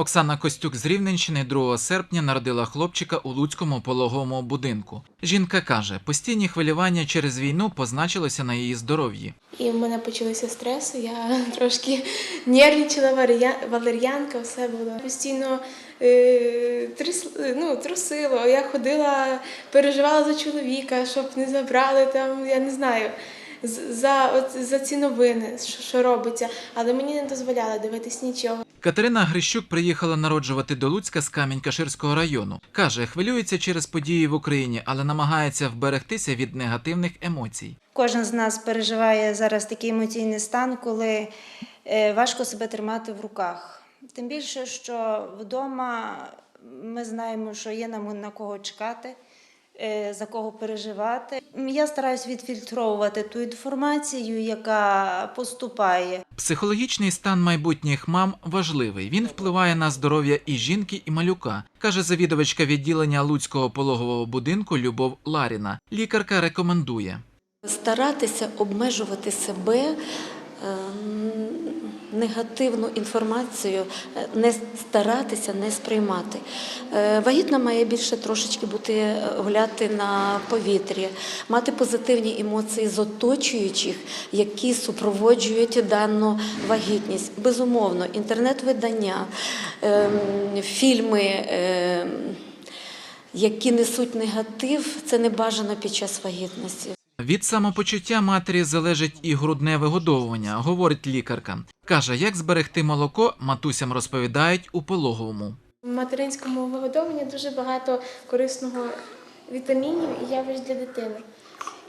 Оксана Костюк з Рівненщини 2 серпня народила хлопчика у Луцькому пологовому будинку. Жінка каже, постійні хвилювання через війну позначилися на її здоров'ї. І в мене почалися стреси, я трошки нервничала, валер'янка, все було. Постійно е, тряс, ну, трусило. Я ходила, переживала за чоловіка, щоб не забрали там, я не знаю, за, от, за ці новини, що, що робиться. Але мені не дозволяли дивитись нічого. Катерина Грищук приїхала народжувати до Луцька з Камінь-Каширського району. Каже, хвилюється через події в Україні, але намагається вберегтися від негативних емоцій. Кожен з нас переживає зараз такий емоційний стан, коли е, важко себе тримати в руках. Тим більше, що вдома ми знаємо, що є нам на кого чекати, за кого переживати. Я стараюсь відфільтровувати ту інформацію, яка поступає. Психологічний стан майбутніх мам важливий. Він впливає на здоров'я і жінки, і малюка, каже завідувачка відділення Луцького пологового будинку Любов Ларіна. Лікарка рекомендує. Старатися обмежувати себе негативну інформацію, е, не старатися не сприймати. Е, Вагітна має більше трошечки бути е, гуляти на повітрі, мати позитивні емоції з оточуючих, які супроводжують дану вагітність. Безумовно, інтернет-видання, ем, фільми. ем, які несуть негатив, це не бажано під час вагітності. Від самопочуття матері залежить і грудне вигодовування, говорить лікарка. Каже, як зберегти молоко, матусям розповідають у пологовому. В материнському вигодовуванні дуже багато корисного вітамінів і явищ для дитини.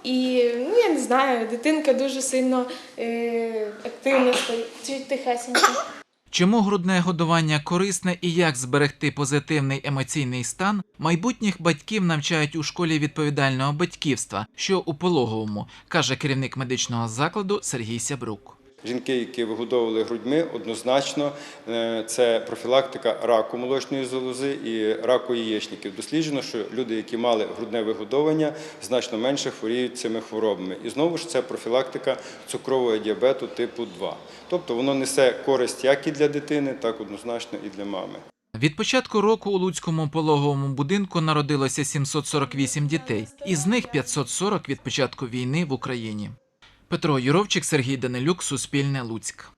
І ну я не знаю, дитинка дуже сильно е, активно стоїть тихесенько. Чому грудне годування корисне і як зберегти позитивний емоційний стан, майбутніх батьків навчають у школі відповідального батьківства, що у пологовому, каже керівник медичного закладу Сергій Сябрук. Жінки, які вигодовували грудьми, однозначно е, це профілактика раку молочної залози і раку яєчників. Досліджено, що люди, які мали грудне вигодовування, значно менше хворіють цими хворобами. І знову ж це профілактика цукрового діабету типу 2. Тобто воно несе користь як і для дитини, так однозначно і для мами. Від початку року у Луцькому пологовому будинку народилося 748 дітей, із них 540 від початку війни в Україні. Петро Юровчик, Сергій Данилюк, Суспільне Луцьк.